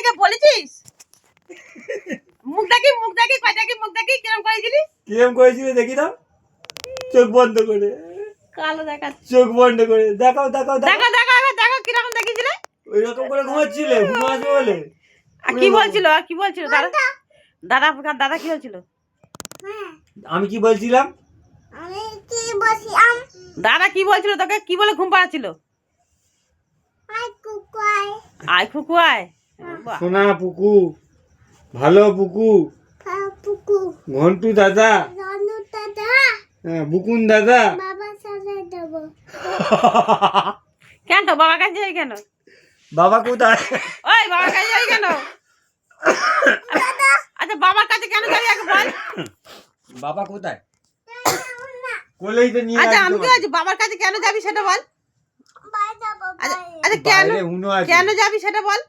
থেকে বলেছিস? মুখ দেখি মুখ দেখি কয় দেখি মুখ দেখি কিরম করেছিলি কিরম করেছিল দেখি দাও চোখ বন্ধ করে। কালো দেখাচ্ছে। চোখ বন্ধ করে। দেখাও দেখাও দেখাও। দেখো দেখো এবার দেখো কীরকম দেখিছিলে ওই রকম করে ঘুমাচ্ছিলে ঘুম আসবে বলে। আর কি বলছিল আর কি বলছিল? দাদা দাদা দাদা কি বলছিল? আমি কি বলছিলাম? আমি কি বসি আম দাদা কি বলছিল তোকে? কি বলে ঘুম পাড়াচ্ছিল? আই কুকুয়াই আয় খুকু আয় বাহ। সোনা পুকু ভালো পুকু পুকু। ঘন্টু দাদা হ্যাঁ, বুকুন দাদা। বাবা কেন তো বাবার কাছে যাই কেন? বাবা কোথায়? ওই বাবার কাছে যাই কেন? আচ্ছা বাবার কাছে কেন যাবি আগে বল। বাবা কোথায়? কোলেই তো নিয়ে আচ্ছা আমি কি। বলছি বাবার কাছে কেন যাবি সেটা বল। আচ্ছা আচ্ছা কেন আছে। কেন যাবি সেটা বল।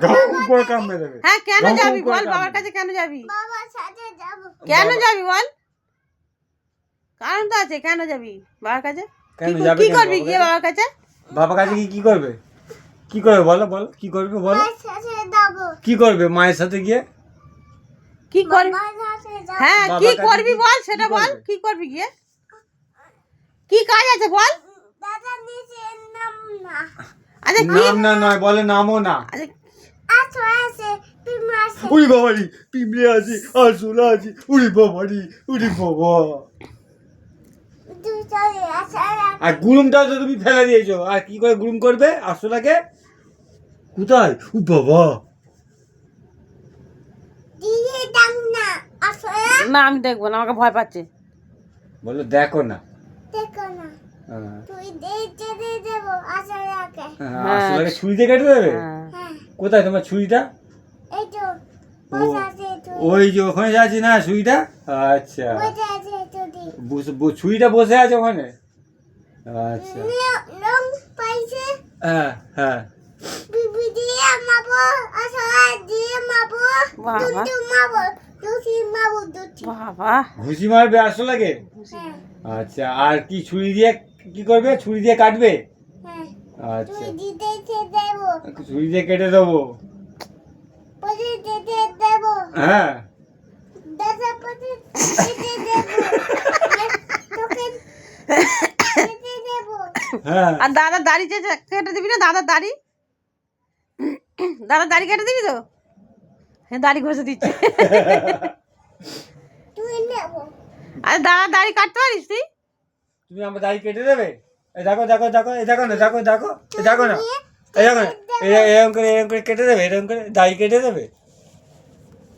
করে হ্যাঁ কেন যাবি বল? বাবার কাছে কেন যাবি? বাবা সাথে যাব। কেন যাবি বল? কারণ তো আছে কেন যাবি? বাবার কাছে? কেন যাবে কি করবি গিয়ে বাবার কাছে? বাবা কাছে কি কি করবে? কি করবে বলো বলো কি করবে বলো? বাবার কি করবে মায়ের সাথে গিয়ে? কি করবি বাবার হ্যাঁ বাবার কি করবি বল সেটা বল? কি করবি গিয়ে? কি কাজ আছে বল? আচ্ছা নাম না। নয় বলে নামও না। আচ্ছা উড়ি বাবারি পিমড়ে আছে আর সোলা আছে উড়ি বাবারি উড়ি বাবা। আর গুরুমটাও তো তুমি ফেলে দিয়েছ। আর কি করে গুরুম করবে আসলাকে কোথায়? ও বাবা। না না আমি দেখব না আমাকে ভয় পাচ্ছে। বলো দেখো না। দেখো না। হ্যাঁ। হ্যাঁ, ছুরিতে কেটে দেবে? হ্যাঁ। হ্যাঁ। কোথায় তোমার ছুরিটা এই তো বসে আছে তুই ওই যে ওখানে যাচ্ছি না ছুরিটা আচ্ছা। বসে বসে- ছুরিটা বসে আছে ওখানে? আচ্ছা। হ্যাঁ হ্যাঁ। আসো ঘুষি মারবে আসলাকে হ্যাঁ আচ্ছা আর কি ছুরি দিয়ে কি করবে? ছুরি দিয়ে কাটবে? হ্যাঁ। আচ্ছা। ছুরি দিয়ে কেটে দেবো। হ্যাঁ। দাদা হ্যাঁ। আর দাদা দাড়ি যে কেটে দিবি না দাদার দাড়ি? দাদা দাড়ি কেটে দিবি তো? হ্যাঁ দাড়ি ঘষে দিচ্ছে। আরে দাদা দাড়ি কাটতে পারিস তুই? তুমি আমার দাড়ি কেটে দেবে? এই দেখো দেখো দেখো এই দেখো না দেখো দেখো এই দেখো না। এই দেখো না এরকম করে এরকম করে কেটে দেবে এরকম করে দাড়ি কেটে দেবে।